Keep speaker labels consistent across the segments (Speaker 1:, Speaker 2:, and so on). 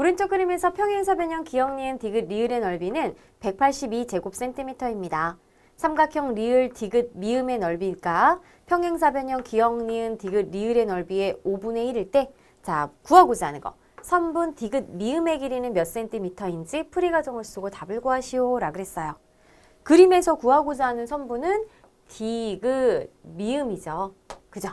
Speaker 1: 오른쪽 그림에서 평행사 변형 기역 니은 디귿 리을의 넓이는 182제곱센티미터입니다. 삼각형 리을 디귿 미음의 넓이가 평행사 변형 기역 니은 디귿 리을의 넓이의 5분의 1일 때 자, 구하고자 하는 거. 선분 디귿 미음의 길이는 몇 센티미터인지 풀이 과정을 쓰고 답을 구하시오 라 그랬어요. 그림에서 구하고자 하는 선분은 디귿 미음이죠. 그죠?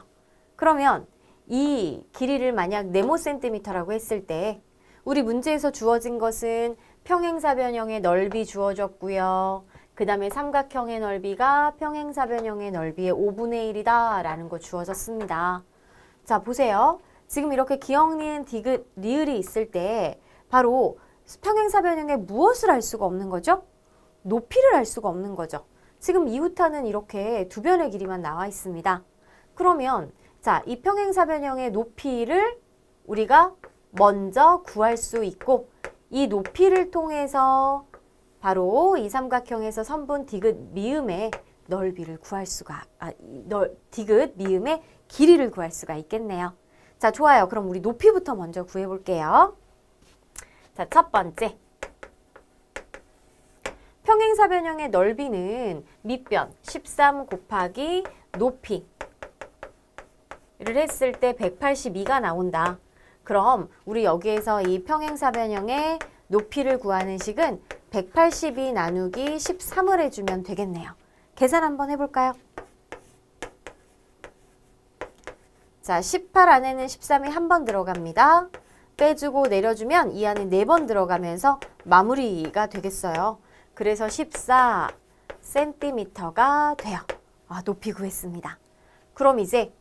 Speaker 1: 그러면 이 길이를 만약 네모 센티미터라고 했을 때 우리 문제에서 주어진 것은 평행사변형의 넓이 주어졌고요. 그 다음에 삼각형의 넓이가 평행사변형의 넓이의 5분의 1이다 라는 거 주어졌습니다. 자 보세요. 지금 이렇게 기억, 니은, 디귿, 리을이 있을 때 바로 평행사변형의 무엇을 알 수가 없는 거죠? 높이를 알 수가 없는 거죠. 지금 이웃타는 이렇게 두 변의 길이만 나와 있습니다. 그러면 자, 이 평행사변형의 높이를 우리가 먼저 구할 수 있고 이 높이를 통해서 바로 이 삼각형에서 선분 디귿 미음의 넓이를 구할 수가 아, 이 넓, 디귿 미음의 길이를 구할 수가 있겠네요. 자, 좋아요. 그럼 우리 높이부터 먼저 구해 볼게요. 자, 첫 번째. 평행사변형의 넓이는 밑변 13 곱하기 높이 를 했을 때 182가 나온다. 그럼 우리 여기에서 이 평행사변형의 높이를 구하는 식은 182 나누기 13을 해주면 되겠네요. 계산 한번 해볼까요? 자, 18 안에는 13이 한 번 들어갑니다. 빼주고 내려주면 이 안에 네 번 들어가면서 마무리가 되겠어요. 그래서 14cm가 돼요. 아, 높이 구했습니다. 그럼 이제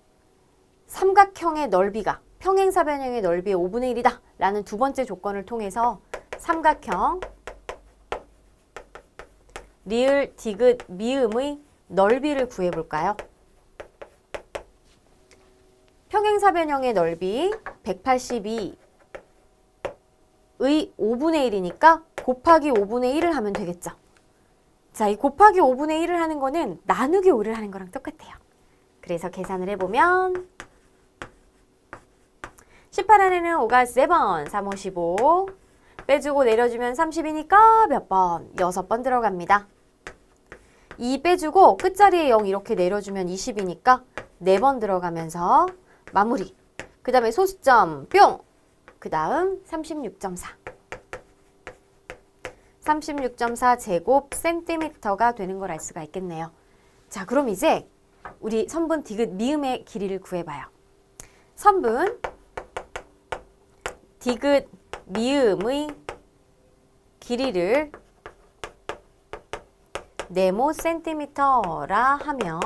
Speaker 1: 삼각형의 넓이가 평행사 변형의 넓이의 5분의 1이다 라는 두 번째 조건을 통해서 삼각형 리을, 디귿, 미음의 넓이를 구해볼까요? 평행사 변형의 넓이 182의 5분의 1이니까 곱하기 5분의 1을 하면 되겠죠. 자, 이 곱하기 5분의 1을 하는 거는 나누기 5를 하는 거랑 똑같아요. 그래서 계산을 해보면 18 안에는 5가 3번, 3, 5, 15 빼주고 내려주면 30이니까 몇 번? 6번 들어갑니다. 2 빼주고 끝자리에 0 이렇게 내려주면 20이니까 4번 들어가면서 마무리. 그 다음에 소수점 뿅! 그 다음 36.4. 36.4 제곱 센티미터가 되는 걸 알 수가 있겠네요. 자, 그럼 이제 우리 선분 디귿 미음의 길이를 구해봐요. 선분 디귿 미음의 길이를 네모 센티미터라 하면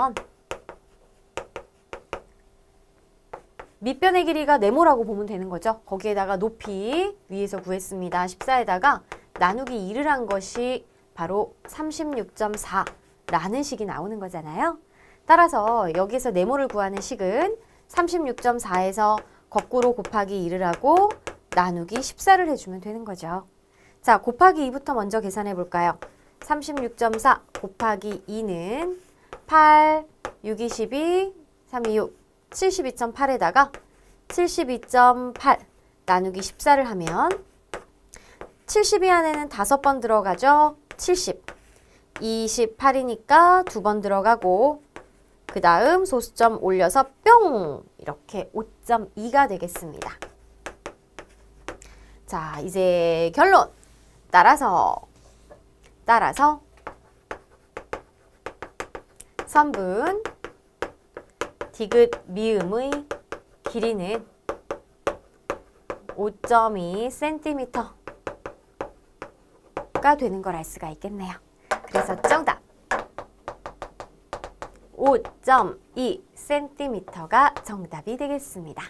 Speaker 1: 밑변의 길이가 네모라고 보면 되는 거죠. 거기에다가 높이 위에서 구했습니다. 14에다가 나누기 2를 한 것이 바로 36.4라는 식이 나오는 거잖아요. 따라서 여기서 네모를 구하는 식은 36.4에서 거꾸로 곱하기 2를 하고 나누기 14를 해주면 되는 거죠. 자, 곱하기 2부터 먼저 계산해 볼까요? 36.4 곱하기 2는 8, 6, 22, 3, 2, 6, 72.8에다가 72.8 나누기 14를 하면 72 안에는 5번 들어가죠. 70. 28이니까 두 번 들어가고 그 다음 소수점 올려서 뿅! 이렇게 5.2가 되겠습니다. 자, 이제 결론. 따라서 따라서 선분 디귿 미음의 길이는 5.2cm가 되는 걸 알 수가 있겠네요. 그래서 정답 5.2cm가 정답이 되겠습니다.